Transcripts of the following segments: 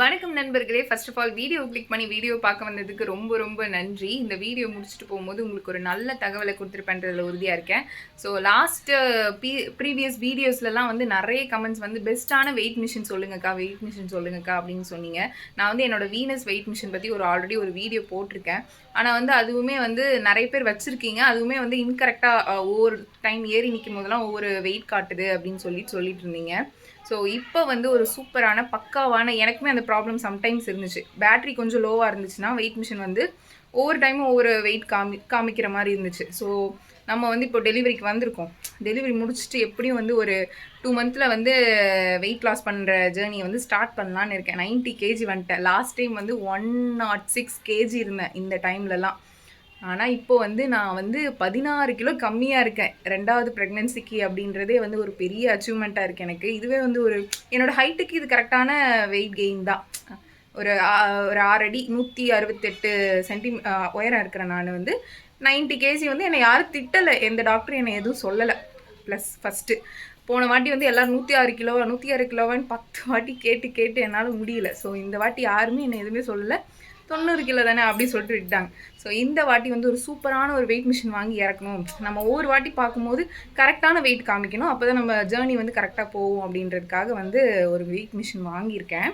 வணக்கம் நண்பர்களே. First of all video click பண்ணி வீடியோ பார்க்க வந்ததுக்கு ரொம்ப ரொம்ப நன்றி. இந்த வீடியோ முடிச்சுட்டு போகும்போது உங்களுக்கு ஒரு நல்ல தகவலை கொடுத்துருப்பேன்றதுல உறுதியாக இருக்கேன். ஸோ லாஸ்ட்டு பீ ப்ரீவியஸ் வீடியோஸ்லலாம் வந்து நிறைய கமெண்ட்ஸ் வந்து பெஸ்ட்டான வெயிட் மிஷின் சொல்லுங்கக்கா வெயிட் மிஷின் சொல்லுங்கக்கா அப்படின்னு சொன்னீங்க. நான் வந்து என்னோட வீனஸ் வெயிட் மிஷின் பற்றி ஒரு ஆல்ரெடி ஒரு வீடியோ போட்டிருக்கேன். ஆனால் வந்து அதுவுமே வந்து நிறைய பேர் வச்சுருக்கீங்க. அதுவுமே வந்து இன்கரெக்டாக ஒவ்வொரு டைம் ஏறி நிற்கும் போதெல்லாம் ஒவ்வொரு வெயிட் காட்டுது அப்படின்னு சொல்லி சொல்லிட்டு இருந்தீங்க. ஸோ இப்போ வந்து ஒரு சூப்பரான பக்காவான எனக்குமே அந்த ப்ராப்ளம் சம்டைம்ஸ் இருந்துச்சு. பேட்ரி கொஞ்சம் லோவாக இருந்துச்சுன்னா வெயிட் மிஷின் வந்து ஒவ்வொரு டைமும் ஒவ்வொரு வெயிட் காமி காமிக்கிற மாதிரி இருந்துச்சு. ஸோ நம்ம வந்து இப்போ டெலிவரிக்கு வந்திருக்கோம். டெலிவரி முடிச்சுட்டு எப்படியும் வந்து ஒரு டூ மந்தில் வந்து வெயிட் லாஸ் பண்ணுற ஜேர்னியை வந்து ஸ்டார்ட் பண்ணலான்னு இருக்கேன். 90 கேஜி வந்துட்டேன். லாஸ்ட் டைம் வந்து ஒன் நாட் சிக்ஸ் கேஜி இருந்தேன் இந்த டைம்லலாம் ஆனால் இப்போ வந்து நான் வந்து பதினாறு கிலோ கம்மியாக இருக்கேன். ரெண்டாவது ப்ரெக்னென்சிக்கு அப்படின்றதே வந்து ஒரு பெரிய அச்சீவ்மெண்ட்டாக இருக்குது எனக்கு. இதுவே வந்து ஒரு என்னோடய ஹைட்டுக்கு இது கரெக்டான வெயிட் கெயின் தான். ஒரு ஒரு ஆறடி நூற்றி அறுபத்தெட்டு சென்டி உயரம் இருக்கிற நான் வந்து 90 கேஜி வந்து என்னை யாரும் திட்டலை. எந்த டாக்டரும் என்னை எதுவும் சொல்லலை. ப்ளஸ் ஃபஸ்ட்டு போன வாட்டி வந்து எல்லோரும் நூற்றி ஆறு கிலோவா நூற்றி ஆறு கிலோவான்னு பத்து வாட்டி கேட்டு கேட்டு என்னால் முடியல. ஸோ இந்த வாட்டி யாருமே என்னை எதுவுமே சொல்லலை. தொண்ணூறு கிலோ தானே அப்படின்னு சொல்லிட்டு விட்டாங்க ஸோ இந்த வாட்டி வந்து ஒரு சூப்பரான ஒரு வெயிட் மிஷின் வாங்கி இறக்கணும். நம்ம ஒவ்வொரு வாட்டி பார்க்கும்போது கரெக்டான வெயிட் காமிக்கணும். அப்போ தான் நம்ம ஜேர்னி வந்து கரெக்டாக போகும் அப்படின்றதுக்காக வந்து ஒரு வெயிட் மிஷின் வாங்கியிருக்கேன்.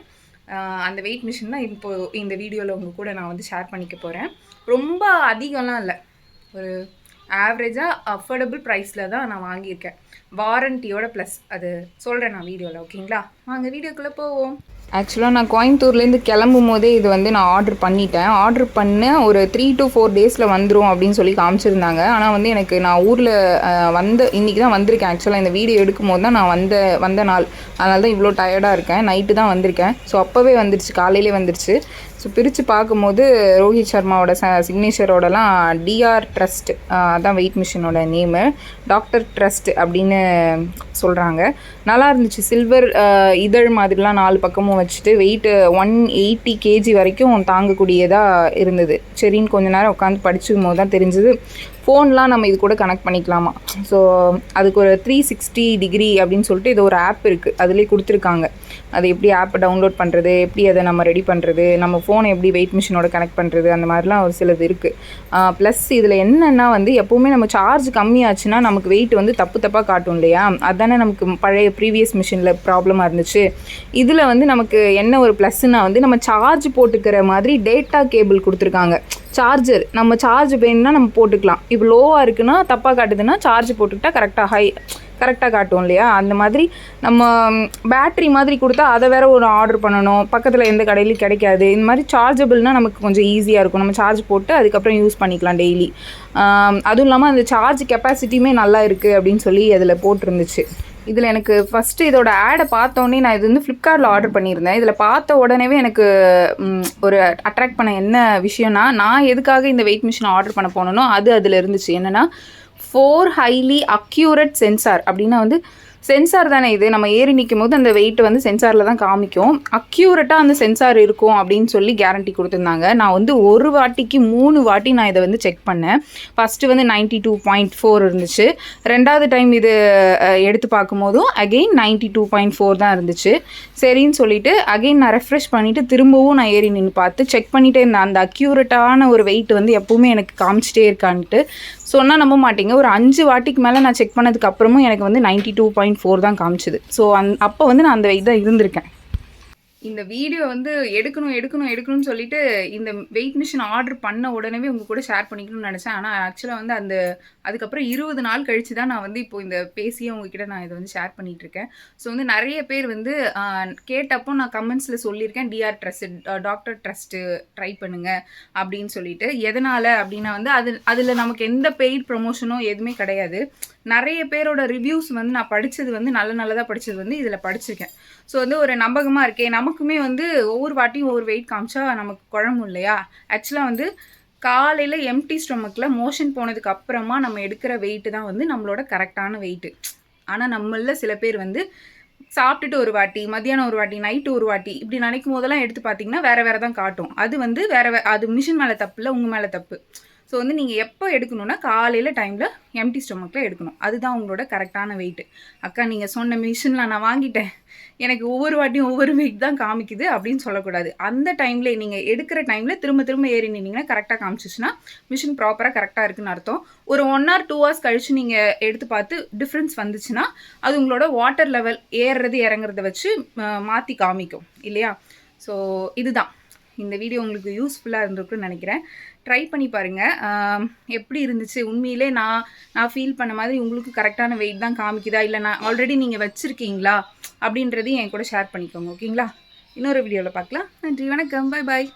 அந்த வெயிட் மிஷின் தான் இப்போ இந்த வீடியோவில் உங்கள் கூட நான் வந்து ஷேர் பண்ணிக்க போகிறேன் ரொம்ப அதிகம்லாம் இல்லை. ஒரு ஆவரேஜாக அஃபோர்டபுள் ப்ரைஸில் தான் நான் வாங்கியிருக்கேன். வாரண்டியோட ப்ளஸ் அது சொல்கிறேன் நான் வீடியோவில் ஓகேங்களா வாங்க வீடியோக்குள்ளே போவோம். ஆக்சுவலாக நான் கோயம்புத்தூர்லேருந்து கிளம்பும் போதே இது வந்து நான் ஆர்டர் பண்ணிட்டேன். ஆர்டர் பண்ண ஒரு த்ரீ டு ஃபோர் டேஸில் வந்துடும் அப்படின்னு சொல்லி காமிச்சிருந்தாங்க. ஆனால் வந்து எனக்கு நான் ஊரில் வந்த இன்றைக்கி தான் வந்திருக்கேன். ஆக்சுவலாக இந்த வீடியோ எடுக்கும் போது தான் நான் வந்த வந்த நாள். அதனால தான் இவ்வளோ டயர்டாக இருக்கேன். நைட்டு தான் வந்திருக்கேன். ஸோ அப்போவே வந்துருச்சு. காலையிலே வந்துருச்சு. ஸோ பிரித்து பார்க்கும்போது ரோஹித் சர்மாவோட ச சிக்னேச்சரோடலாம் டிஆர் ட்ரஸ்ட் அதான் வெயிட் மிஷினோட நேமு டாக்டர் ட்ரஸ்ட் அப்படின்னு சொல்கிறாங்க நல்லா இருந்துச்சு. சில்வர் இதழ் மாதிரிலாம் நாலு பக்கமும் வச்சுட்டு வெயிட்டு ஒன் எயிட்டி கேஜி வரைக்கும் தாங்கக்கூடியதாக இருந்தது. சரின்னு கொஞ்ச நேரம் உட்காந்து படிச்சுக்கும் போது தான் தெரிஞ்சது. ஃபோன்லாம் நம்ம இது கூட கனெக்ட் பண்ணிக்கலாமா? ஸோ அதுக்கு ஒரு த்ரீ சிக்ஸ்டி டிகிரி அப்படின்னு சொல்லிட்டு இது ஒரு ஆப் இருக்குது அதுலேயே கொடுத்துருக்காங்க. அது எப்படி ஆப்பை டவுன்லோட் பண்ணுறது எப்படி அதை நம்ம ரெடி பண்ணுறது நம்ம ஃபோனை எப்படி வெயிட் மிஷினோட கனெக்ட் பண்ணுறது அந்த மாதிரிலாம் ஒரு சிலது இருக்குது ப்ளஸ் இதில் என்னென்னா வந்து எப்போவுமே நம்ம சார்ஜ் கம்மியாச்சுன்னா நமக்கு வெயிட் வந்து தப்பு தப்பாக காட்டும் இல்லையா? அதானே நமக்கு பழைய ப்ரீவியஸ் மிஷினில் ப்ராப்ளமாக இருந்துச்சு. இதில் வந்து நமக்கு என்ன ஒரு ப்ளஸ்னா வந்து நம்ம சார்ஜ் போட்டுக்கிற மாதிரி டேட்டா கேபிள் கொடுத்துருக்காங்க. சார்ஜர் நம்ம சார்ஜ் வேணும்னா நம்ம போட்டுக்கலாம். இது லோவாக இருக்குன்னா தப்பாக காட்டுதுன்னா சார்ஜ் போட்டுக்கிட்டால் கரெக்டாக ஹை கரெக்டாக காட்டும் இல்லையா? அந்த மாதிரி நம்ம பேட்ரி மாதிரி கொடுத்தா அதை வேற ஒரு ஆர்டர் பண்ணணும். பக்கத்தில் எந்த கடையிலையும் கிடைக்காது. இந்த மாதிரி சார்ஜபிள்னால் நமக்கு கொஞ்சம் ஈஸியாக இருக்கும். நம்ம சார்ஜ் போட்டு அதுக்கப்புறம் யூஸ் பண்ணிக்கலாம் டெய்லி அதுவும் இல்லாமல் அந்த சார்ஜ் கெப்பாசிட்டியுமே நல்லா இருக்குது அப்படின்னு சொல்லி அதில் போட்டிருந்துச்சு. இதில் எனக்கு ஃபஸ்ட்டு இதோட ஆடை பார்த்தோன்னே நான் இது வந்து ஃப்ளிப்கார்ட்டில் ஆர்டர் பண்ணியிருந்தேன். இதில் பார்த்த உடனேவே எனக்கு ஒரு அட்ராக்ட் பண்ண என்ன விஷயம்னா நான் எதுக்காக இந்த வெயிட் மிஷின் ஆர்டர் பண்ண போனோனோ அது அதில் இருந்துச்சு. என்னென்னா ஃபோர் ஹைலி அக்யூரட் சென்சார் அப்படின்னா வந்து சென்சார் தானே இது? நம்ம ஏறி நிற்கும் போது அந்த வெயிட் வந்து சென்சாரில் தான் காமிக்கும். அக்யூரட்டாக அந்த சென்சார் இருக்கும் அப்படின்னு சொல்லி கேரண்டி கொடுத்துருந்தாங்க. நான் வந்து ஒரு வாட்டிக்கு மூணு வாட்டி நான் இதை வந்து செக் பண்ணேன். ஃபஸ்ட்டு வந்து நைன்ட்டி டூ பாயிண்ட் ஃபோர் இருந்துச்சு. ரெண்டாவது டைம் இது எடுத்து பார்க்கும்போதும் again ninety two point four தான் இருந்துச்சு. சரின்னு சொல்லிட்டு அகெயின் நான் ரெஃப்ரெஷ் பண்ணிவிட்டு திரும்பவும் நான் ஏறி நின்று பார்த்து செக் பண்ணிகிட்டே இருந்தேன். அந்த அக்யூரட்டான ஒரு வெயிட் வந்து எப்போவுமே எனக்கு காமிச்சிட்டே இருக்கான்ட்டு. சொன்னால் நம்ப மாட்டீங்க. ஒரு அஞ்சு வாட்டிக்கு மேலே நான் செக் பண்ணதுக்கு அப்புறமும் எனக்கு வந்து நைன்ட்டி டூ பாயிண்ட் ஃபோர் தான் காமிச்சுது. ஸோ அந் அப்போ வந்து நான் அந்த இதாக இருந்திருக்கேன். இந்த வீடியோ வந்து எடுக்கணும் எடுக்கணும் எடுக்கணும்னு சொல்லிட்டு இந்த வெயிட் மிஷின் ஆர்டர் பண்ண உடனே உங்கள் கூட ஷேர் பண்ணிக்கணும்னு நினச்சேன். ஆனால் ஆக்சுவலாக வந்து அந்த அதுக்கப்புறம் இருபது நாள் கழிச்சு தான் நான் வந்து இப்போ இந்த பேசியே உங்ககிட்ட நான் இதை வந்து ஷேர் பண்ணிகிட்ருக்கேன் ஸோ வந்து நிறைய பேர் வந்து கேட்டப்போ நான் கமெண்ட்ஸில் சொல்லியிருக்கேன் DR Trust doctor trust try பண்ணுங்கள் அப்படின்னு சொல்லிட்டு. எதனால் அப்படின்னா வந்து அது அதில் நமக்கு எந்த பெய்ட் ப்ரொமோஷனோ எதுவுமே கிடையாது. நிறைய பேரோட ரிவ்யூஸ் வந்து நான் படித்தது வந்து நல்ல நல்லதாக படித்தது வந்து இதில் படிச்சிருக்கேன். ஸோ வந்து ஒரு நம்பகமாக இருக்கே நமக்குமே வந்து ஒவ்வொரு வாட்டியும் ஒவ்வொரு வெயிட் காமிச்சா நமக்கு குழம்பு இல்லையா? ஆக்சுவலாக வந்து காலையில் எம்டி ஸ்டொமக்கில் மோஷன் போனதுக்கு அப்புறமா நம்ம எடுக்கிற வெயிட்டு தான் வந்து நம்மளோட கரெக்டான வெயிட்டு ஆனால் நம்மள சில பேர் வந்து சாப்பிட்டுட்டு ஒரு வாட்டி மத்தியானம் ஒரு வாட்டி நைட்டு ஒரு வாட்டி இப்படி நினைக்கும் போதெல்லாம் எடுத்து பார்த்தீங்கன்னா வேற வேறு தான் காட்டும். அது வந்து வேறு அது மிஷின் மேலே தப்பு இல்லை உங்கள் மேலே தப்பு. ஸோ வந்து நீங்கள் எப்போ எடுக்கணும்னா காலையில் டைமில் எம்டி ஸ்டொமக்கில் எடுக்கணும். அதுதான் உங்களோட கரெக்டான வெயிட் அக்கா நீங்கள் சொன்ன மிஷினில் நான் வாங்கிட்டேன். எனக்கு ஒவ்வொரு வாட்டியும் ஒவ்வொரு வெயிட் தான் காமிக்குது அப்படின்னு சொல்லக்கூடாது. அந்த டைமில் நீங்கள் எடுக்கிற டைமில் திரும்ப திரும்ப ஏறி நின்னீங்கன்னா கரெக்டாக காமிச்சிச்சுன்னா மிஷின் ப்ராப்பராக கரெக்டாக இருக்குன்னு அர்த்தம். ஒரு ஒன் ஆர் டூ ஹவர்ஸ் கழித்து நீங்கள் எடுத்து பார்த்து டிஃப்ரென்ஸ் வந்துச்சுன்னா அது உங்களோட வாட்டர் லெவல் ஏறுறது இறங்குறத வச்சு மாற்றி காமிக்கும். இல்லையா? ஸோ இதுதான். இந்த வீடியோ உங்களுக்கு யூஸ்ஃபுல்லாக இருந்திருக்குன்னு நினைக்கிறேன். ட்ரை பண்ணி பாருங்கள் எப்படி இருந்துச்சு? உண்மையிலே நான் நான் ஃபீல் பண்ண மாதிரி உங்களுக்கு கரெக்டான வெயிட் தான் காமிக்குதா? இல்லை நான் ஆல்ரெடி நீங்கள் வச்சுருக்கீங்களா? அப்படின்றதையும் என் கூட ஷேர் பண்ணிக்கோங்க ஓகேங்களா இன்னொரு வீடியோவில் பார்க்கலாம். நன்றி வணக்கம். பாய் பாய்